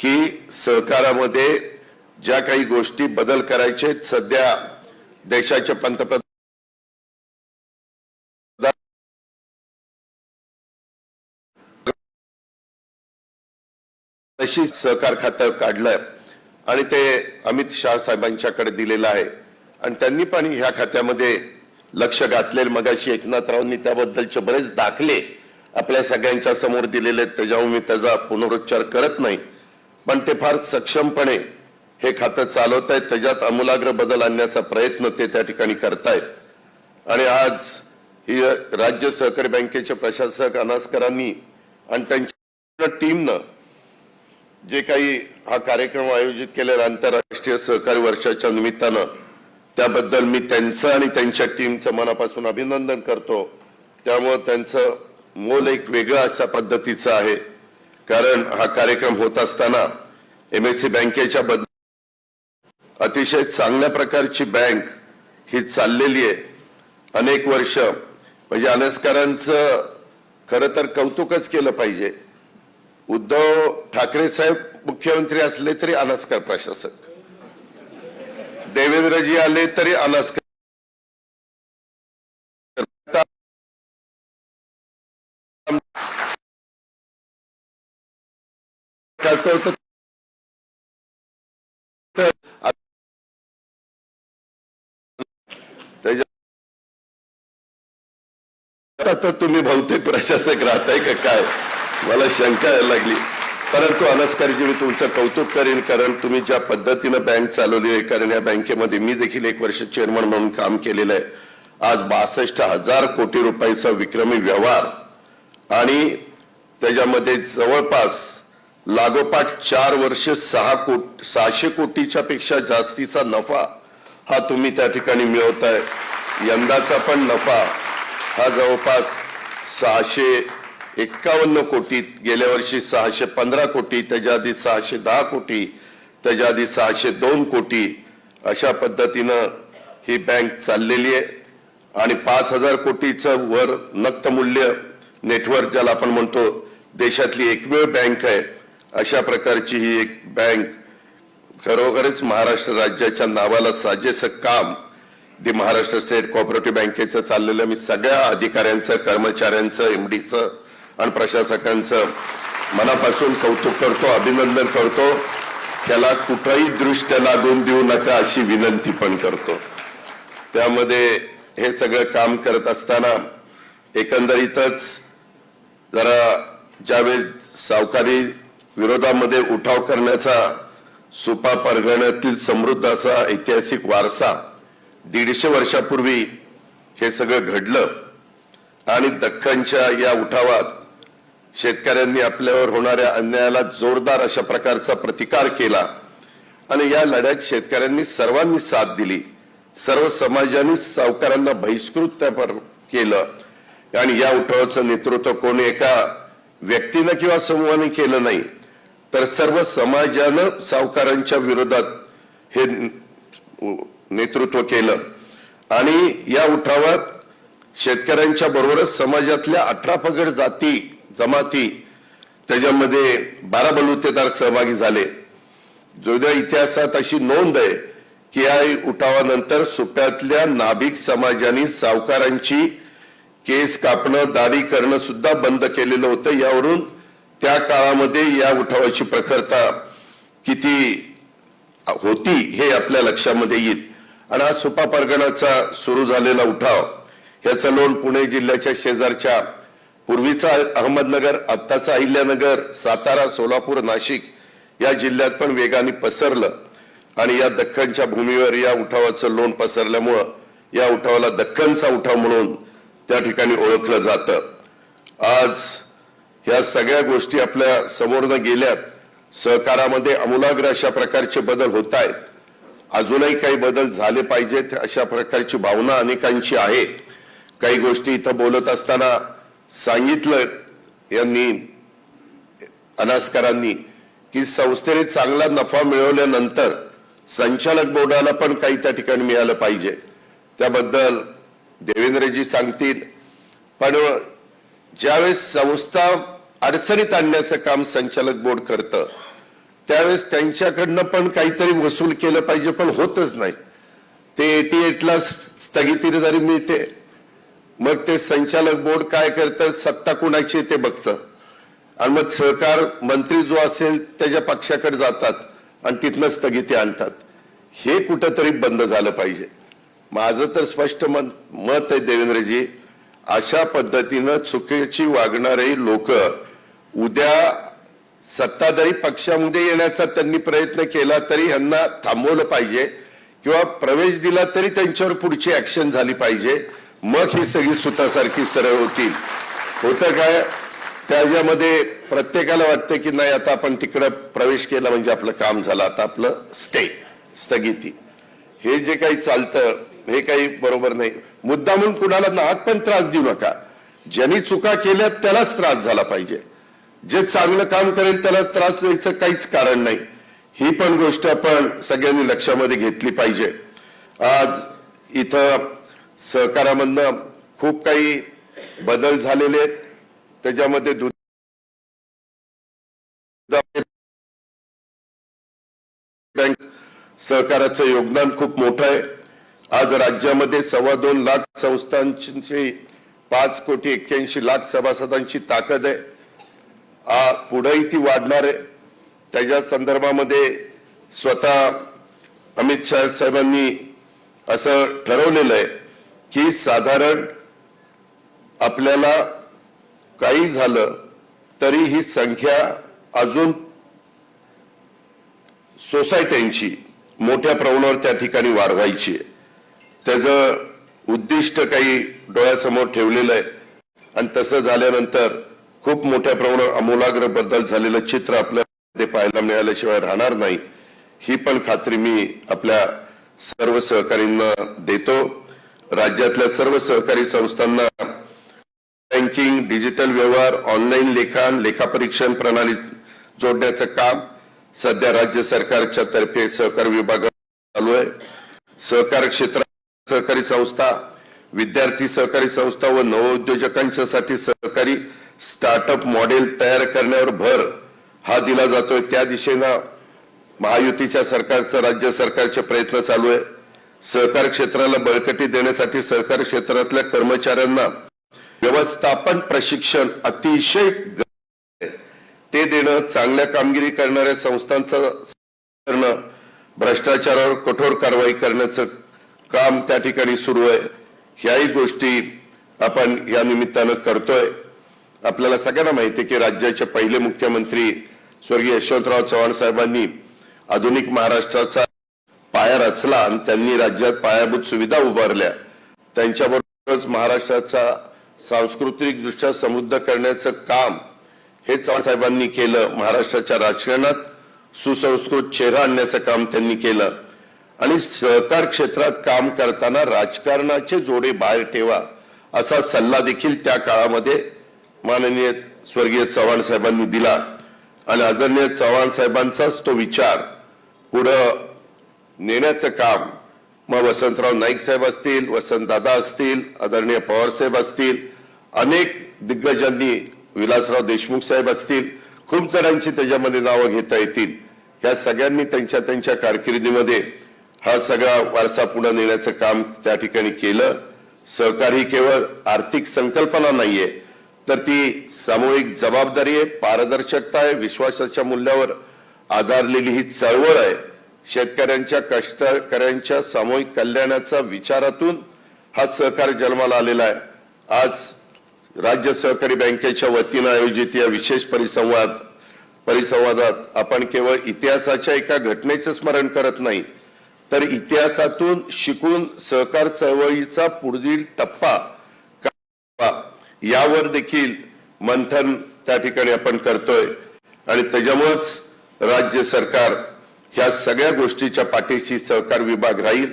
की सहकारामध्ये ज्या काही गोष्टी बदल करायचे सध्या देशाचे पंतप्रधान तशी सहकार खातं काढलंय आणि ते अमित शाह साहेबांच्याकडे दिलेलं आहे. आणि त्यांनी पण ह्या खात्यामध्ये लक्ष घातले मगाशी एकनाथरावांनी त्याबद्दलचे बरेच दाखले आपल्या सगळ्यांच्या समोर दिलेले आहेत. मी त्याचा पुनरुच्चार करत नाही. पण ते फार सक्षमपणे हे खातं चालवत आहेत त्याच्यात आमूलाग्र बदल आणण्याचा प्रयत्न ते त्या ठिकाणी करतायत. आणि आज ही राज्य सहकारी बँकेचे प्रशासक अनासकरांनी आणि त्यांच्या टीमनं जे काही हा कार्यक्रम आयोजित केलेला आंतरराष्ट्रीय सहकारी वर्षाच्या निमित्तानं त्याबद्दल मी त्यांचं आणि त्यांच्या टीमचं मनापासून अभिनंदन करतो. त्यामुळं त्यांचं मोल एक वेगळं अशा पद्धतीचं आहे. कारण हा कार्यक्रम होत असताना एमएससी बँकेच्या बद्दल अतिशय चांगल्या प्रकारची बँक ही चाललेली आहे. अनेक वर्ष म्हणजे अनस्कारांचं खरं तर कौतुकच केलं पाहिजे. उद्धव ठाकरे साहेब मुख्यमंत्री असले तरी अनास्कार प्रशासक. देवेंद्रजी आले तरी अनास्कार करतो आता तुम्ही बहुतेक प्रशासक राहताय का काय? मला शंका यायला लागली. परंतु अनस्कारजी मी तुमचं कौतुक करेन कारण तुम्ही ज्या पद्धतीनं बँक चालवली आहे कारण या बँकेमध्ये मी देखील एक वर्ष चेअरमन म्हणून काम केलेलं आहे. आज बासष्ट हजार कोटी रुपयाचा विक्रमी व्यवहार. आणि त्याच्यामध्ये जवळपास लागोपाठ चार वर्ष सहा कोट सहाशे कोटीच्या पेक्षा जास्तीचा नफा हा तुम्ही त्या ठिकाणी मिळवताय. यंदाचा पण नफा हा जवळपास सहाशे एक्कावन्न कोटी गेल्या वर्षी सहाशे पंधरा कोटी त्याच्या आधी सहाशे दहा कोटी त्याच्या आधी सहाशे दोन कोटी अशा पद्धतीनं ही बँक चाललेली आहे. आणि पाच हजार कोटीचं वर नक्त मूल्य नेटवर्क ज्याला आपण म्हणतो देशातली एकमेव बँक आहे. अशा प्रकारची ही एक बँक खरोखरच महाराष्ट्र राज्याच्या नावाला साजेसं काम दि महाराष्ट्र स्टेट कॉपरेटिव्ह बँकेचं चाललेलं. मी सगळ्या अधिकाऱ्यांचं कर्मचाऱ्यांचं एमडीचं आणि प्रशासकांचं मनापासून कौतुक करतो अभिनंदन करतो. त्याला कुठंही दृष्ट्या लागून देऊ नका अशी विनंती पण करतो. त्यामध्ये हे सगळं काम करत असताना एकंदरीतच जरा ज्यावेळेस सावकारी विरोधामध्ये उठाव करण्याचा सुपा परगण्यातील समृद्ध असा ऐतिहासिक वारसा दीडशे वर्षापूर्वी हे सगळं घडलं. आणि दख्खनच्या या उठावात शेतकऱ्यांनी आपल्यावर होणाऱ्या अन्यायाला जोरदार अशा प्रकारचा प्रतिकार केला आणि या लढ्यात शेतकऱ्यांनी सर्वांनी साथ दिली. सर्व समाजाने सावकारांना बहिष्कृत त्यावर केलं. आणि या उठावाचं नेतृत्व कोणी एका व्यक्तीनं किंवा समूहाने केलं नाही. तर सर्व समाजानं सावकारांच्या विरोधात हे नेतृत्व केलं. आणि या उठावात शेतकऱ्यांच्या बरोबरच समाजातल्या अठरा पगड जाती जमाती त्याच्यामध्ये बारा बलुतेदार सहभागी झाले. जुन्या इतिहासात अशी नोंद आहे की या उठावानंतर सुप्यातल्या नाभिक समाजाने सावकारांची केस कापणं दाढी करणं सुद्धा बंद केलेलं होतं. यावरून त्या काळामध्ये या उठावाची प्रखरता किती होती हे आपल्या लक्षामध्ये येईल. आणि हा सुपा परगणाचा सुरू झालेला उठाव याचं लोण पुणे जिल्ह्याच्या शेजारच्या पूर्वीचा अहमदनगर आत्ताचा अहिल्यानगर सातारा सोलापूर नाशिक या जिल्ह्यात पण वेगाने पसरलं. आणि या दख्खनच्या भूमीवर या उठावाचं लोण पसरल्यामुळं या उठावाला दख्खनचा उठाव म्हणून त्या ठिकाणी ओळखलं जातं. आज ह्या सगळ्या गोष्टी आपल्या समोरनं गेल्यात सहकारामध्ये अमूलाग्र अशा प्रकारचे बदल होत आहेत अजूनही काही बदल झाले पाहिजेत अशा प्रकारची भावना अनेकांची आहे काही गोष्टी इथं बोलत असताना सांगितलं यांनी अनास्करांनी की संस्थेने चांगला नफा मिळवल्यानंतर संचालक बोर्डाला पण काही त्या ठिकाणी मिळालं पाहिजे. त्याबद्दल देवेंद्रजी सांगतील. पण ज्यावेळेस संस्था अडचणीत आणण्याचं काम संचालक बोर्ड करतं. त्यावेळेस त्यांच्याकडनं पण काहीतरी वसूल केलं पाहिजे पण होतच नाही. ते एटी एटला स्थगिती जरी मिळते मग ते संचालक बोर्ड काय करतं? सत्ता कुणाची ते बघतं. आणि मग सहकार मंत्री जो असेल त्याच्या पक्षाकडे जातात आणि तिथनं स्थगिती आणतात. हे कुठंतरी बंद झालं पाहिजे. माझं तर स्पष्ट मत मत आहे देवेंद्रजी अशा पद्धतीनं चुकीची वागणारे लोक उद्या सत्ताधारी पक्षामध्ये येण्याचा त्यांनी प्रयत्न केला तरी यांना थांबवलं पाहिजे किंवा प्रवेश दिला तरी त्यांच्यावर पुढची ऍक्शन झाली पाहिजे. मग ही सगळी सुतासारखी सरळ होतील. होतं काय? त्याच्यामध्ये प्रत्येकाला वाटतं की नाही आता आपण तिकडं प्रवेश केला म्हणजे आपलं काम झालं. आता आपलं स्टे स्थगिती. हे जे काही चालतं हे काही बरोबर नाही. मुद्दा म्हणून कुणाला नाहक पण त्रास देऊ नका. ज्यांनी चुका केल्या त्यालाच त्रास झाला पाहिजे. जे चांगलं काम करेल त्याला त्रास द्यायचं काहीच कारण नाही. ही पण गोष्ट आपण सगळ्यांनी लक्षामध्ये घेतली पाहिजे. आज इथं सहकारामधनं खूप काही बदल झालेले आहेत. त्याच्यामध्ये दूध बँक सहकाराचं योगदान खूप मोठं आहे. आज राज्यामध्ये सव्वा दोन लाख संस्थांची पाच कोटी एक्क्याऐंशी लाख सभासदांची ताकद आहे. पुढेही ती वाढणार आहे. त्याच्या संदर्भामध्ये स्वतः अमित शहा साहेबांनी असं ठरवलेलं आहे की साधारण आपल्याला काही झालं तरी ही संख्या अजून सोसायट्यांची मोठ्या प्रमाणावर त्या ठिकाणी वाढवायची आहे. त्याचं उद्दिष्ट काही डोळ्यासमोर ठेवलेलं आहे. आणि तसं झाल्यानंतर खूप मोठ्या प्रमाणावर अमूलाग्र बदल झालेलं चित्र आपल्याला पाहायला मिळाल्याशिवाय राहणार नाही. ही पण खात्री मी आपल्या सर्व सहकारींना देतो. राज्यातल्या सर्व सहकारी संस्थांना बँकिंग डिजिटल व्यवहार ऑनलाईन लेखन लेखापरीक्षण प्रणाली जोडण्याचं काम सध्या राज्य सरकारच्या तर्फे सहकार विभागात चालू आहे. सहकार क्षेत्रात सहकारी संस्था विद्यार्थी सहकारी संस्था व नवोद्योजकांच्यासाठी सहकारी स्टार्टअप मॉडेल तयार करण्यावर भर हा दिला जातोय. त्या दिशेनं महायुतीच्या सरकारचं राज्य सरकारचे प्रयत्न चालू आहे. सहकार क्षेत्राला बळकटी देण्यासाठी सहकार क्षेत्रातल्या कर्मचाऱ्यांना व्यवस्थापन प्रशिक्षण अतिशय ते देणं चांगल्या कामगिरी करणाऱ्या संस्थांचं करणं भ्रष्टाचारावर कठोर कारवाई करण्याचं काम त्या ठिकाणी सुरू आहे. ह्याही गोष्टी आपण या निमित्तानं करतोय. आपल्याला सगळ्यांना माहिती आहे की राज्याचे पहिले मुख्यमंत्री स्वर्गीय यशवंतराव चव्हाण साहेबांनी आधुनिक महाराष्ट्राचा पाया रचला आणि त्यांनी राज्यात पायाभूत सुविधा उभारल्या. त्यांच्याबरोबरच महाराष्ट्राचा सांस्कृतिक दृष्ट्या समृद्ध करण्याचं काम हे चव्हाण साहेबांनी केलं. महाराष्ट्राच्या राजकारणात सुसंस्कृत चेहरा आणण्याचं काम त्यांनी केलं. आणि सहकार क्षेत्रात काम करताना राजकारणाचे जोडे बाहेर ठेवा असा सल्ला देखील त्या काळामध्ये माननीय स्वर्गीय चव्हाण साहेबांनी दिला आणि आदरणीय चव्हाण साहेबांचाच तो विचार पुढं नेण्याचं काम मग वसंतराव नाईक साहेब असतील वसंत दादा असतील आदरणीय पवार साहेब असतील अनेक दिग्गजांनी विलासराव देशमुख साहेब असतील खूप जणांची त्याच्यामध्ये नावं घेता येतील. या सगळ्यांनी त्यांच्या त्यांच्या कारकिर्दीमध्ये हा सगळा वारसा पुढे नेण्याचं काम त्या ठिकाणी केलं. सहकार ही केवळ आर्थिक संकल्पना नाहीये तर ती सामूहिक जबाबदारी आहे पारदर्शकता आहे विश्वासाच्या मूल्यावर आधारलेली ही चळवळ आहे. शेतकऱ्यांच्या कष्टकऱ्यांच्या सामूहिक कल्याणाचा विचारातून हा सहकार जन्माला आलेला आहे. आज राज्य सहकारी बँकेच्या वतीनं आयोजित या विशेष परिसंवाद परिसंवादात आपण केवळ इतिहासाच्या एका घटनेचं स्मरण करत नाही तर इतिहासातून शिकून सहकार चळवळीचा पुढील टप्पा यावर देखील मंथन त्या ठिकाणी आपण करतोय. आणि त्याच्यामुळेच राज्य सरकार ह्या सगळ्या गोष्टीच्या पाठीशी सहकार विभाग राहील.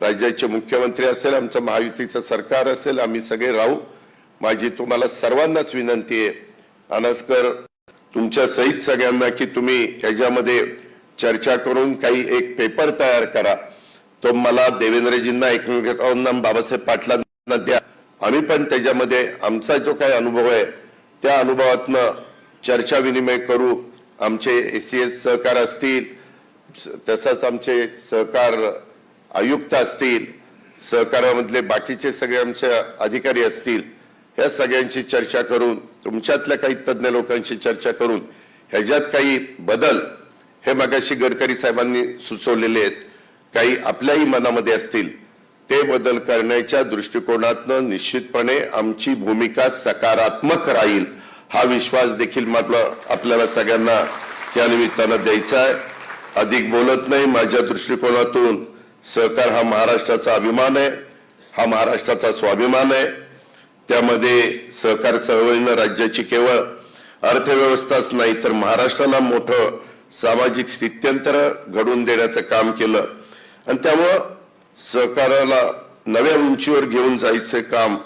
राज्याचे मुख्यमंत्री असेल आमचं महायुतीचं सरकार असेल आम्ही सगळे राहू. माझी तुम्हाला सर्वांनाच विनंती आहे. अनस्कर तुमच्या सहित सगळ्यांना की तुम्ही याच्यामध्ये चर्चा करून काही एक पेपर तयार करा. तो मला देवेंद्रजींना एकमेकांना बाबासाहेब पाटलांना द्या. आम्ही पण त्याच्यामध्ये आमचा जो काही अनुभव आहे त्या अनुभवातनं चर्चा विनिमय करू. आमचे एस सी एस सहकार असतील तसंच आमचे सहकार आयुक्त असतील सहकारामधले बाकीचे सगळे आमचे अधिकारी असतील ह्या सगळ्यांशी चर्चा करून तुमच्यातल्या काही तज्ज्ञ लोकांशी चर्चा करून ह्याच्यात काही बदल हे मगाशी गडकरी साहेबांनी सुचवलेले आहेत. काही आपल्याही मनामध्ये असतील ते बदल करण्याच्या दृष्टिकोनातनं निश्चितपणे आमची भूमिका सकारात्मक राहील हा विश्वास देखील मात्र आपल्याला सगळ्यांना या निमित्तानं द्यायचा आहे. अधिक बोलत नाही माझ्या दृष्टिकोनातून. सहकार हा महाराष्ट्राचा अभिमान आहे हा महाराष्ट्राचा स्वाभिमान आहे. त्यामध्ये सहकार चळवळीनं राज्याची केवळ अर्थव्यवस्थाच नाही तर महाराष्ट्राला मोठं सामाजिक स्थित्यंतर घडवून देण्याचं काम केलं. आणि त्यामुळं सहकाराला नव्या उंचीवर घेऊन जायचं काम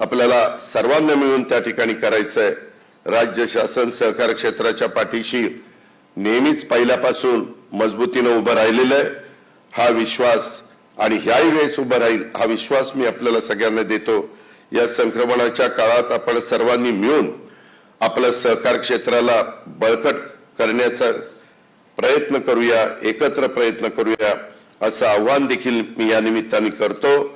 आपल्याला सर्वांना मिळून त्या ठिकाणी करायचं आहे राज्य शासन सहकार क्षेत्राच्या पाठीशी नेहमीच पहिल्यापासून मजबूतीनं उभं राहिलेलं आहे हा विश्वास आणि ह्याही वेळेस उभं राहील हा विश्वास मी आपल्याला सगळ्यांना देतो. या संक्रमणाच्या काळात आपण सर्वांनी मिळून आपलं सहकार क्षेत्राला बळकट करण्याचा प्रयत्न करूया एकत्र प्रयत्न करूया. असं आव्हान देखील मी या निमित्ताने करतो.